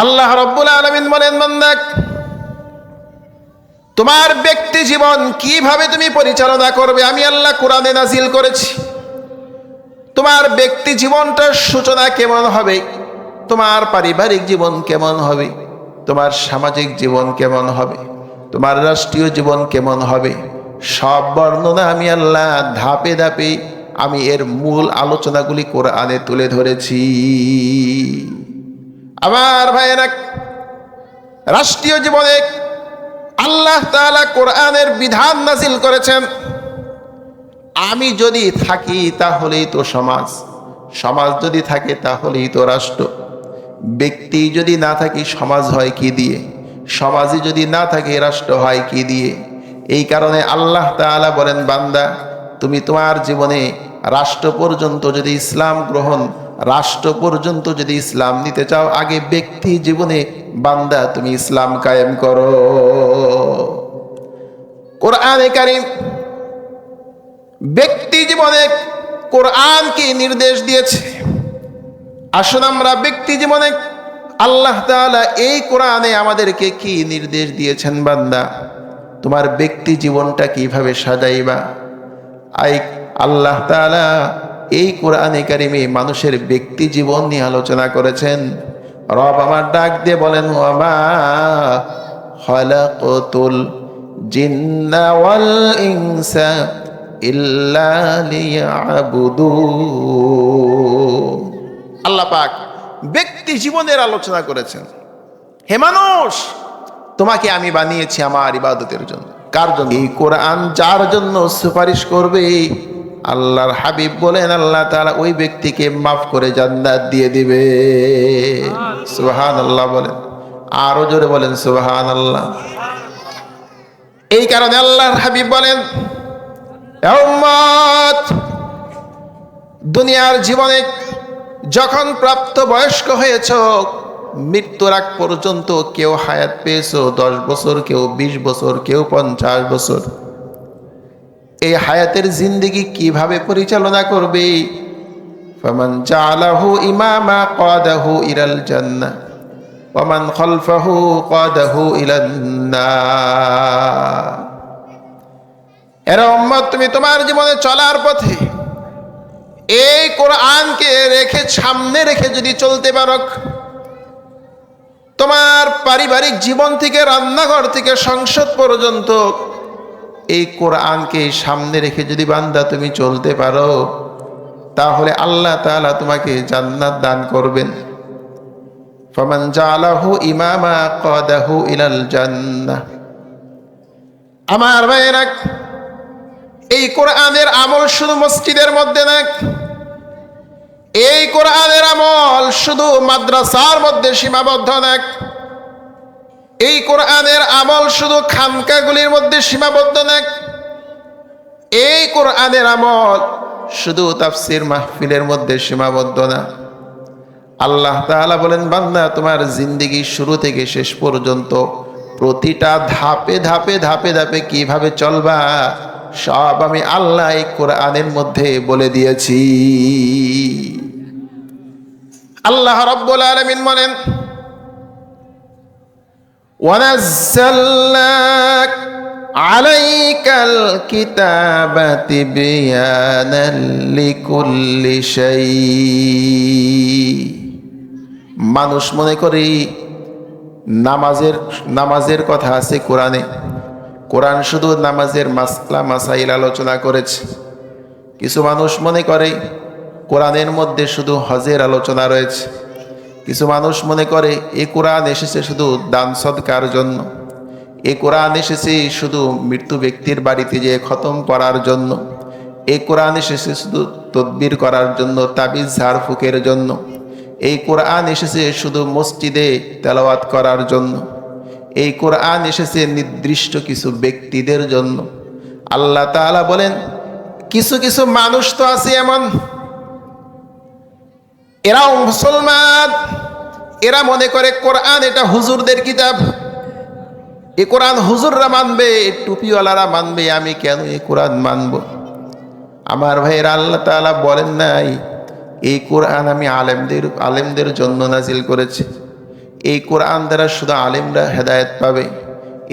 আল্লাহ রব্বুল আলমিন বলেন, বান্দা, তোমার ব্যক্তি জীবন কীভাবে তুমি পরিচালনা করবে? আমি আল্লাহ কোরআনে নাজিল করেছি। তোমার ব্যক্তি জীবনটার সূচনা কেমন হবে? তোমার পারিবারিক জীবন কেমন হবে? তোমার সামাজিক জীবন কেমন হবে? তোমার রাষ্ট্রীয় জীবন কেমন হবে? সব বর্ণনা আমি আল্লাহ ধাপে ধাপে আমি এর মূল আলোচনাগুলি কোরআনে তুলে ধরেছি। আমার ভাইয়েরা, রাষ্ট্রীয় জীবনে আল্লাহ তাআলা কোরআনের বিধান নাজিল করেছেন। আমি যদি থাকি তাহলেই তো সমাজ। সমাজ যদি থাকে তাহলেই তো রাষ্ট্র। ব্যক্তি যদি না থাকি, সমাজ হয় কি দিয়ে? সমাজে যদি না থাকে, রাষ্ট্র হয় কি দিয়ে? এই কারণে আল্লাহ তাআলা বলেন, বান্দা, তুমি তোমার জীবনে রাষ্ট্র পর্যন্ত যদি ইসলাম গ্রহণ রাষ্ট্র পর্যন্ত যদি ইসলাম নিতে চাও, আগে ব্যক্তি জীবনে বান্দা তুমি ইসলাম কায়েম করো। কোরআনে কারিম ব্যক্তি জীবনে কোরআন কি নির্দেশ দিয়েছে। আসুন আমরা ব্যক্তি জীবনে আল্লাহ তাআলা এই কোরআনে আমাদেরকে কি নির্দেশ দিয়েছেন বান্দা? তোমার ব্যক্তি জীবনটা কীভাবে সাজাইবা? আই, আল্লাহ তাআলা এই কোরআনে কারিমে মানুষের ব্যক্তি জীবন নিয়ে আলোচনা করেছেন। রব আমার ডাক দিয়ে বলেন লিয়াবুদুন আল্লাহ পাক ব্যক্তি জীবনের আলোচনা করেছেন। হে মানুষ, তোমাকে আমি বানিয়েছি আমার ইবাদতের জন্য। কার জন্য? এই কোরআন যার জন্য সুপারিশ করবে? আল্লাহর হাবিব বলেন আল্লাহ তাআলা ওই ব্যক্তিকে মাফ করে জান্নাত দিয়ে দিবে। সুবহান আল্লাহ বলেন। আরও জোরে বলেন সুবহান আল্লাহ এই কারণে আল্লাহর হাবিব বলেন দুনিয়ার জীবনে যখন প্রাপ্ত বয়স্ক হয়েছ মৃত্যুর আগ পর্যন্ত কেউ হায়াত পেয়েছ দশ বছর কেউ বিশ বছর কেউ পঞ্চাশ বছর। এই হায়াতের জিন্দিগি কীভাবে পরিচালনা করবে? ফমান জালাহু ইমামা কাদাহু ইলাল জান্নাহ, ওয়ামান খলফাহু কাদাহু ইলান নার। এরা উম্মত, তুমি তোমার জীবনে চলার পথে এই কোরআনকে রেখে, সামনে রেখে যদি চলতে পারো, তোমার পারিবারিক জীবন থেকে, রান্নাঘর থেকে, সংসদ পর্যন্ত এই কোরআনকে সামনে রেখে যদি বান্দা তুমি চলতে পারো, তাহলে আল্লাহ তাআলা তোমাকে জান্নাত দান করবেন। ফমান জালাহু ইমামা কাদাহু ইলাল জান্নাহ। আমার ভাইয়েরা এই কোরআনের আমল শুধু মসজিদের মধ্যে না, এই কোরআনের আমল শুধু মাদ্রাসার মধ্যে সীমাবদ্ধ না। এই কোরআনের আমল শুধু খানকাগুলির মধ্যে সীমাবদ্ধ না, এই কোরআনের আমল শুধু তাফসির মাহফিলের মধ্যে সীমাবদ্ধ না। আল্লাহ তাআলা বলেন, বান্দা, তোমার জিন্দিগি শুরু থেকে শেষ পর্যন্ত প্রতিটা ধাপে ধাপে ধাপে ধাপে কীভাবে চলবা, সব আমি আল্লাহ এই কোরআনের মধ্যে বলে দিয়েছি। আল্লাহ রব্বুল আলামিন বলেন ونزلنا عليك الكتاب تبيانا لكل شيء মানুষ মনে করে নামাজের নামাজের কথা আছে কোরআনে কোরআন শুধু নামাজের মাসলা মাসাইল আলোচনা করেছে কিছু মানুষ মনে করে কোরআনের মধ্যে শুধু হজের আলোচনা রয়েছে কিছু মানুষ মনে করে এই কোরআন এসেছে শুধু দান সদকার জন্য। এই কোরআন এসেছে শুধু মৃত্যু ব্যক্তির বাড়িতে যেয়ে খতম করার জন্য। এই কোরআন এসেছে শুধু তদবির করার জন্য, তাবিজ ঝাড়ফুকের জন্য। এই কোরআন এসেছে শুধু মসজিদে তেলাওয়াত করার জন্য। এই কোরআন এসেছে নির্দিষ্ট কিছু ব্যক্তিদের জন্য। আল্লাহ তাআলা বলেন, কিছু কিছু মানুষ তো আছে এমন। এরাও মুসলমান। এরা মনে করে, কোরআন এটা হুজুরদের কিতাব। এ কোরআন হুজুররা মানবে টুপিওয়ালারা মানবে, আমি কেন এ কোরআন মানব? আমার ভাইয়েরা আল্লাহ তাআলা বলেন নাই, এই কোরআন আমি আলেমদের আলেমদের জন্য নাজিল করেছি। এই কোরআন দ্বারা শুধু আলেমরা হেদায়েত পাবে।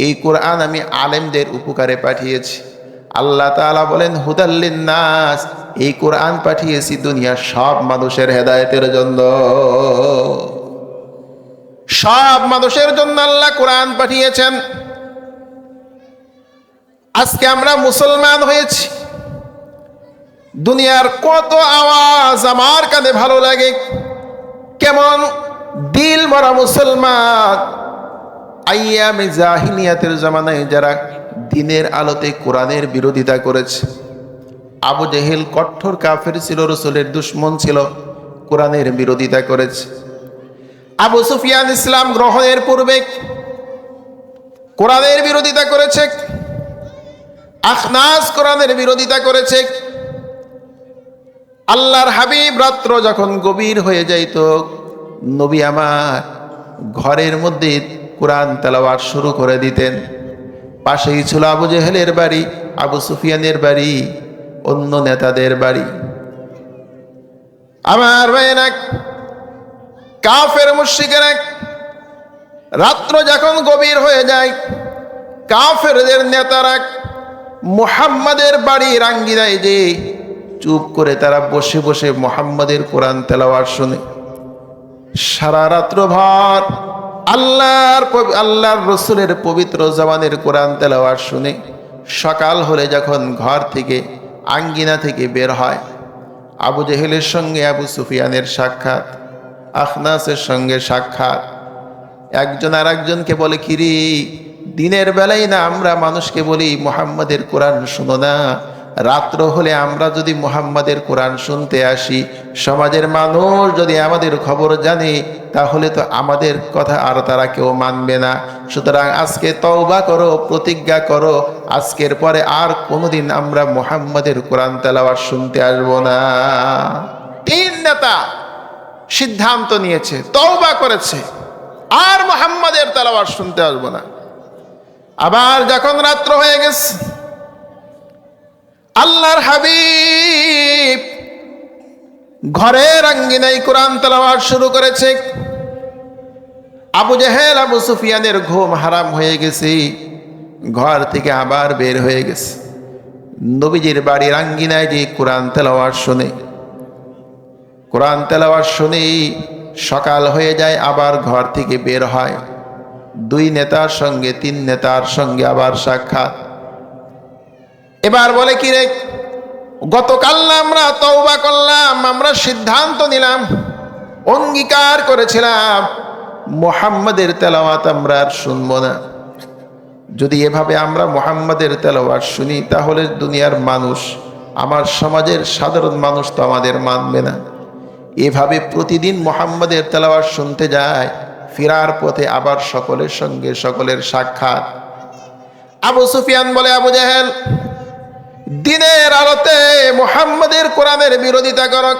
এই কোরআন আমি আলেমদের উপকারে পাঠিয়েছি। আল্লাহ তাআলা বলেন হুদাল্লিন নাস এই কোরআন পাঠিয়েছি দুনিয়ার সব মানুষের হেদায়েতের জন্য। সব মানুষের জন্য আল্লাহ কোরআন পাঠিয়েছেন। আজকে আমরা মুসলমান হয়েছি। দুনিয়ার কত আওয়াজ আমার কানে ভালো লাগে। কেমন দিল মরা মুসলমান। আইয়ামে জাহিনিয়াতের জামানায় যারা দিনের আলোতে কোরআনের বিরোধিতা করেছে। আবু জেহেল কঠোর কাফের ছিল, রসুলের দুশ্মন ছিল, কোরআনের বিরোধিতা করেছে। আবু সুফিয়ান ইসলাম গ্রহণের পূর্বে কোরআনের বিরোধিতা করেছে। আখনাস কোরআনের বিরোধিতা করেছে। আল্লাহর হাবিব রাত্র যখন গভীর হয়ে যাইত, নবী আমার ঘরের মধ্যে কোরআন তেলাওয়াত শুরু করে দিতেন। পাশেই ছিল আবু জেহেলের বাড়ি, আবু সুফিয়ানের বাড়ি, অন্য নেতাদের বাড়ি। আমার ভাইয়েরা কাফের মুশিকেরা রাত্র যখন গভীর হয়ে যায়, কাফেরদের নেতারা মুহাম্মাদের বাড়ির আঙ্গিনায় যে, চুপ করে তারা বসে বসে মোহাম্মদের কোরআন তেলাওয়ার শুনে। সারা রাত্র ভর আল্লাহর আল্লাহর রসুলের পবিত্র জবানের কোরআন তেলাওয়ার শুনে, সকাল হলে যখন ঘর থেকে আঙ্গিনা থেকে বের হয়, আবু জেহেলের সঙ্গে আবু সুফিয়ানের সাক্ষাৎ। আখনাসের সঙ্গে সাক্ষাৎ। একজন আর একজনকে বলে, কিরি, দিনের বেলায় না আমরা মানুষকে বলি মোহাম্মদের কোরআন শুনো না? রাত্র হলে আমরা যদি মোহাম্মদের কোরআন শুনতে আসি, সমাজের মানুষ যদি আমাদের খবর জানে, তাহলে তো আমাদের কথা আর তারা কেউ মানবে না। সুতরাং আজকে তওবা করো, প্রতিজ্ঞা করো, আজকের পরে আর কোনোদিন আমরা মোহাম্মদের কোরআন তেলাওয়ার শুনতে আসব না। তিন নেতা সিদ্ধান্ত নিয়েছে, তওবা করেছে। আর মোহাম্মদের তেলাওয়াত শুনতে আসব না। আবার যখন রাত্র হয়ে গেছে, আল্লাহর হাবিব ঘরের রাঙ্গিনাই কোরআন তেলাওয়াত শুরু করেছে। আবু জাহেল, আবু সুফিয়ানের ঘুম হারাম হয়ে গেছে, ঘর থেকে আবার বের হয়ে গেছে। নবীজির বাড়ির আঙ্গিনায় যে কোরআন তেলাওয়ার শুনে কোরআন তেলাওয়াত শুনেই সকাল হয়ে যায়, আবার ঘর থেকে বের হয়। দুই নেতার সঙ্গে, তিন নেতার সঙ্গে আবার সাক্ষাৎ। এবার বলে কি রে, গতকাল আমরা তওবা করলাম, আমরা সিদ্ধান্ত নিলাম, অঙ্গীকার করেছিলাম, মোহাম্মদের তেলাওয়াত আমরা আর শুনব না। যদি এভাবে আমরা মোহাম্মদের তেলাওয়াত শুনি, তাহলে দুনিয়ার মানুষ, আমার সমাজের সাধারণ মানুষ তো আমাদের মানবে না। এভাবে প্রতিদিন মোহাম্মদের তেলাওয়াত শুনতে যায়, ফেরার পথে আবার সকলের সঙ্গে সকলের সাক্ষাৎ। আবু সুফিয়ান বলে, আবু জাহেল, দিনের আলোতে মোহাম্মদের কোরআনের বিরোধিতা করক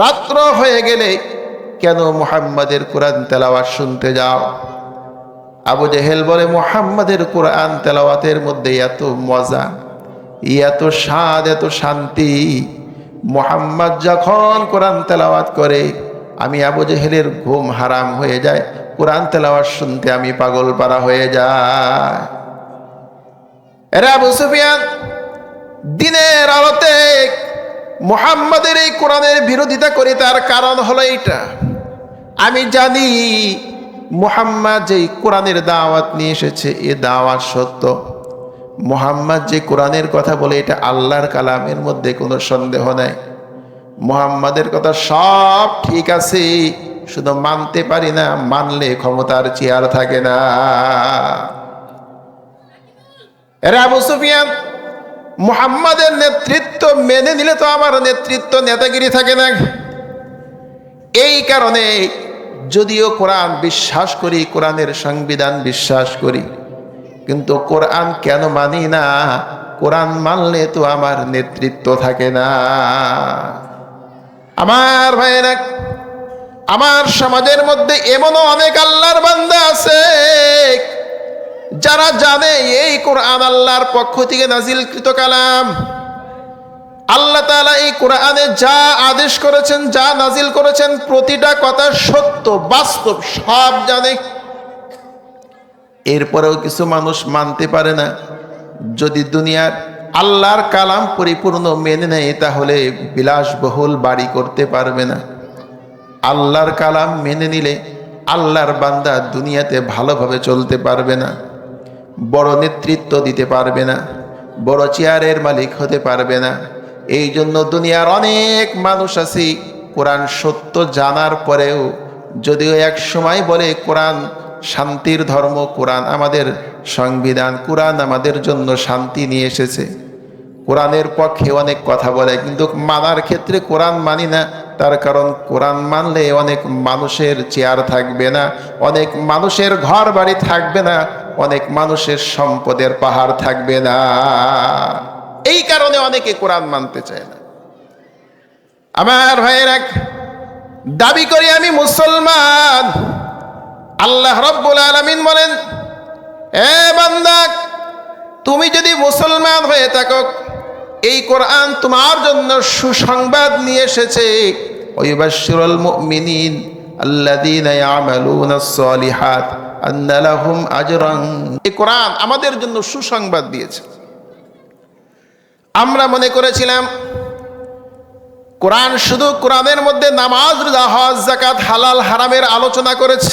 রাত্র হয়ে গেলে কেন মোহাম্মদের কোরআন তেলাওয়াত শুনতে যাও? আবু জেহেল বলে, মোহাম্মদের কোরআন তেলাওয়াতের মধ্যে এত মজা, এত স্বাদ, এত শান্তি মোহাম্মদ যখন কোরআন তেলাওয়াত করে, আমি আবু জেহেলের ঘুম হারাম হয়ে যায়, কোরআন তেলাওয়াত শুনতে আমি পাগল পারা হয়ে যায়। আবু সুফিয়ান, দিনের আলোতে মোহাম্মদের এই কোরআনের বিরোধিতা করি, তার কারণ হলো এইটা। আমি জানি মোহাম্মদ যে কোরআনের দাওয়াত নিয়ে এসেছে, এ দাওয়াত সত্য। মোহাম্মদ যে কোরআনের কথা বলে, এটা আল্লাহর কালামের মধ্যে কোনো সন্দেহ নাই। মোহাম্মদের কথা সব ঠিক আছে, শুধু মানতে পারি না, মানলে ক্ষমতার চেয়ার থাকে না। আবু সুফিয়ান, মুহাম্মাদের নেতৃত্ব মেনে নিলে তো আমার নেতৃত্ব নেতাগিরি থাকে না। এই কারণে যদিও কোরআন বিশ্বাস করি, কোরআনের সংবিধান বিশ্বাস করি কিন্তু কোরআন কেন মানি না? কোরআন মানলে তো আমার নেতৃত্ব থাকে না। আমার ভাইয়েরা, আমার সমাজের মধ্যে এমনও অনেক আল্লাহর বান্দা আছে, যারা জানে এই কোরআন আল্লাহর পক্ষ থেকে নাজিলকৃত কালাম। আল্লাহ তাআলা এই কোরআনে যা আদেশ করেছেন, যা নাজিল করেছেন, প্রতিটা কথা সত্য, বাস্তব, সব জানে। এরপরেও কিছু মানুষ মানতে পারে না। যদি দুনিয়ার আল্লাহর কালাম পরিপূর্ণ মেনে নেয়, তাহলে বিলাসবহুল বাড়ি করতে পারবে না। আল্লাহর কালাম মেনে নিলে আল্লাহর বান্দা দুনিয়াতে ভালোভাবে চলতে পারবে না। বড় নেতৃত্ব দিতে পারবে না। বড় চেয়ারের মালিক হতে পারবে না। এই জন্য দুনিয়ার অনেক মানুষ আছে, কোরআন সত্য জানার পরেও যদিও এক সময় বলে, কোরআন শান্তির ধর্ম, কোরআন আমাদের সংবিধান, কোরআন আমাদের জন্য শান্তি নিয়ে এসেছে। কোরআনের পক্ষে অনেক কথা বলে, কিন্তু মানার ক্ষেত্রে কোরআন মানি না। তার কারণ কোরআন মানলে অনেক মানুষের চেয়ার থাকবে না, অনেক মানুষের ঘর বাড়ি থাকবে না, অনেক মানুষের সম্পদের পাহাড় থাকবে না। এই কারণে অনেকে কোরআন মানতে চায় না। আমার ভাইয়ের এক দাবি করি আমি মুসলমান। আল্লাহ রব্বুল আলমিন বলেন, এ বান্দা, তুমি যদি মুসলমান হয়ে থাকো, এই কোরআন তোমার জন্য সুসংবাদ নিয়ে এসেছে। ওইবাশিরুল মুমিনিন আল্লাযীনা ইয়ামালুনাস সালিহাত আন্না লাহুম আজরান। এই কোরআন আমাদের জন্য সুসংবাদ দিয়েছে। আমরা মনে করেছিলাম, কোরআন শুধু কোরআনের মধ্যে নামাজ, রোজা, হজ জাকাত হালাল, হারামের আলোচনা করেছে।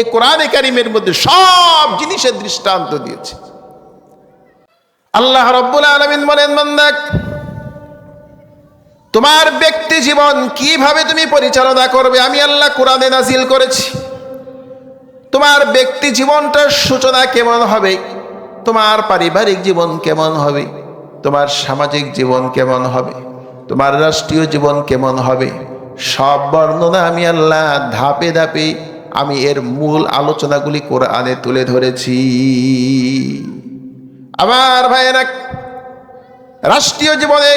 এই কোরআনে কারিমের মধ্যে সব জিনিসের দৃষ্টান্ত দিয়েছে। আল্লাহ রব্বুল আলমিন বলেন বান্দাক তোমার ব্যক্তি জীবন কীভাবে তুমি পরিচালনা করবে? আমি আল্লাহ কোরআনে নাজিল করেছি। তোমার ব্যক্তি জীবনটার সূচনা কেমন হবে? তোমার পারিবারিক জীবন কেমন হবে? তোমার সামাজিক জীবন কেমন হবে? তোমার রাষ্ট্রীয় জীবন কেমন হবে? সব বর্ণনা আমি আল্লাহ ধাপে ধাপে আমি এর মূল আলোচনাগুলি কোরআনে তুলে ধরেছি। আমার ভাইয়েরা, রাষ্ট্রীয় জীবনে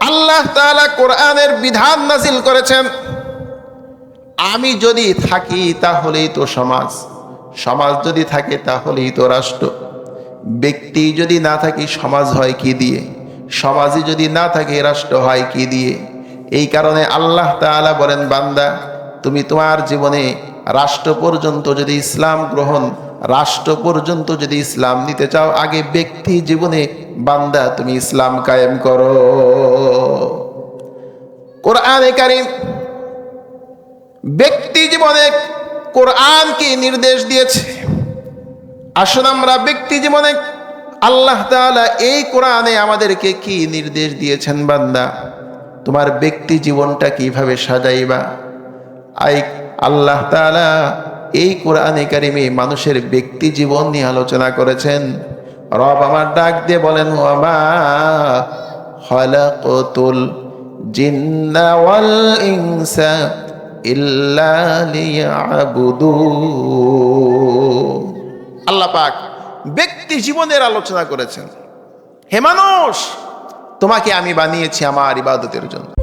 আল্লাহ তাআলা কোরআনের বিধান নাজিল করেছেন। আমি যদি থাকি তাহলেই তো সমাজ। সমাজ যদি থাকে তাহলেই তো রাষ্ট্র। ব্যক্তি যদি না থাকে সমাজ হয় কি দিয়ে? সমাজই যদি না থাকে রাষ্ট্র হয় কি দিয়ে? এই কারণে আল্লাহ তাআলা বলেন, বান্দা তুমি তোমার জীবনে রাষ্ট্র পর্যন্ত যদি ইসলাম গ্রহণ, রাষ্ট্র পর্যন্ত যদি ইসলাম নিতে চাও, আগে ব্যক্তি জীবনে বান্দা তুমি ইসলাম কায়েম করো। কোরআনে কারিম ব্যক্তি জীবনে কোরআন কি নির্দেশ দিয়েছে। আসুন আমরা ব্যক্তি জীবনে আল্লাহ তাআলা এই কোরআনে আমাদেরকে কি নির্দেশ দিয়েছেন বান্দা? তোমার ব্যক্তি জীবনটা কীভাবে সাজাইবা? আই আল্লাহ তাআলা এই কোরআনে কারিমে মানুষের ব্যক্তি জীবন নিয়ে আলোচনা করেছেন। রব আমার ডাক দিয়ে বলেন ওয়ামা খলাকতুল জিন্না ওয়াল ইনসা ইল্লা লিয়াবুদুন আল্লাহ পাক ব্যক্তি জীবনের আলোচনা করেছেন। হে মানুষ, তোমাকে আমি বানিয়েছি আমার ইবাদতের জন্য।